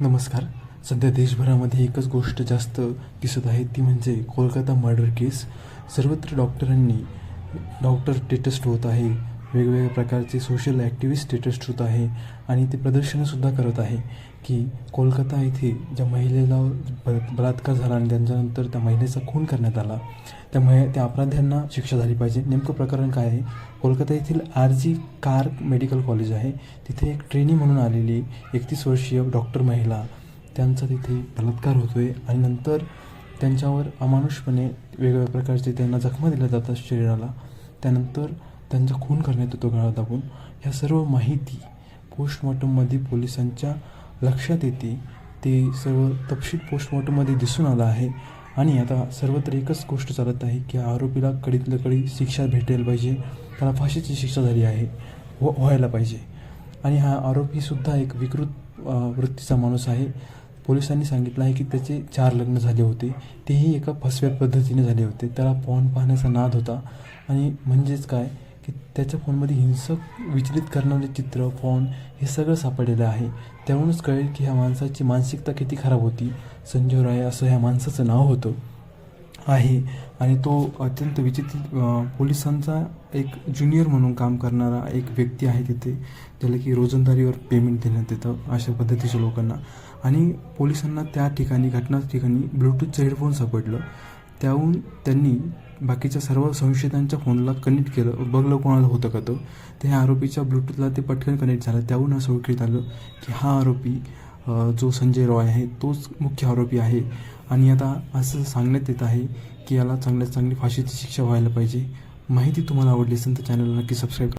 नमस्कार. सध्या देशभरामध्ये एकच गोष्ट जास्त दिसत आहे ती म्हणजे कोलकाता मर्डर केस. सर्वत्र डॉक्टरांनी डॉक्टर टेटस्ट होत आहे. वेगवेगळ्या प्रकारचे सोशल ॲक्टिव्हिस्ट स्टेटस ठेवत आहे आणि ते प्रदर्शनसुद्धा करत आहे की कोलकाता येथे ज्या महिलेला ब बलात्कार झाला आणि त्यांच्यानंतर त्या महिलेचा खून करण्यात आला त्या मह त्या अपराध्यांना शिक्षा झाली पाहिजे. नेमकं प्रकरण काय आहे? कोलकाता येथील R G Kar medical college आहे. तिथे एक ट्रेनी म्हणून आलेली एकतीस वर्षीय डॉक्टर महिला त्यांचा तिथे बलात्कार होतो आहे आणि नंतर त्यांच्यावर अमानुषपणे वेगवेगळ्या प्रकारचे त्यांना जखमा दिल्या जातात शरीराला. त्यानंतर त्यांचा खून करण्यात येतो गळा दाबून ह्या सर्व माहिती पोस्टमॉर्टममध्ये पोलिसांच्या लक्षात येते. ते सर्व तपशील पोस्टमॉर्टममध्ये दिसून आलं आहे. आणि आता सर्वत्र एकच गोष्ट चालत आहे की आरोपीला कडीतल्या कडी शिक्षा भेटेल पाहिजे. त्याला फाशीची शिक्षा झाली आहे. व व्हायला पाहिजे. आणि हा आरोपीसुद्धा एक विकृत वृत्तीचा माणूस आहे. पोलिसांनी सांगितलं आहे की त्याचे चार लग्न झाले होते. तेही एका फसव्या पद्धतीने झाले होते. त्याला पॉन पाहण्याचा नाद होता. आणि म्हणजेच काय? त्याच्या फोनमध्ये हिंसक विचलित करणारे चित्र फोन हे सगळं सापडलेलं आहे. त्यावरूनच कळेल की ह्या माणसाची मानसिकता किती खराब होती. संजय राय असं ह्या माणसाचं नाव होतं. आहे. आणि तो अत्यंत विचित्र पोलिसांचा एक ज्युनियर म्हणून काम करणारा एक व्यक्ती आहे तिथे. ज्याला की रोजंदारीवर पेमेंट देण्यात येतं अशा पद्धतीच्या लोकांना. आणि पोलिसांना त्या ठिकाणी घटना ठिकाणी ब्लूटूथचं हेडफोन सापडलं. त्याहून त्यांनी बाकीच्या सर्व संशयितांच्या फोनला कनेक्ट केलं. बघलं कोणाला होतं का तो. त्या आरोपीच्या ब्लूटूथला ते पटकन कनेक्ट झालं. त्याहून असं ओळखीत आलं की हा आरोपी जो संजय रॉय आहे तोच मुख्य आरोपी आहे. आणि आता असं सांगण्यात येत आहे की याला चांगल्यात चांगली फाशीची शिक्षा व्हायला पाहिजे. माहिती तुम्हाला आवडली असेल तर चॅनलला नक्की सबस्क्राईब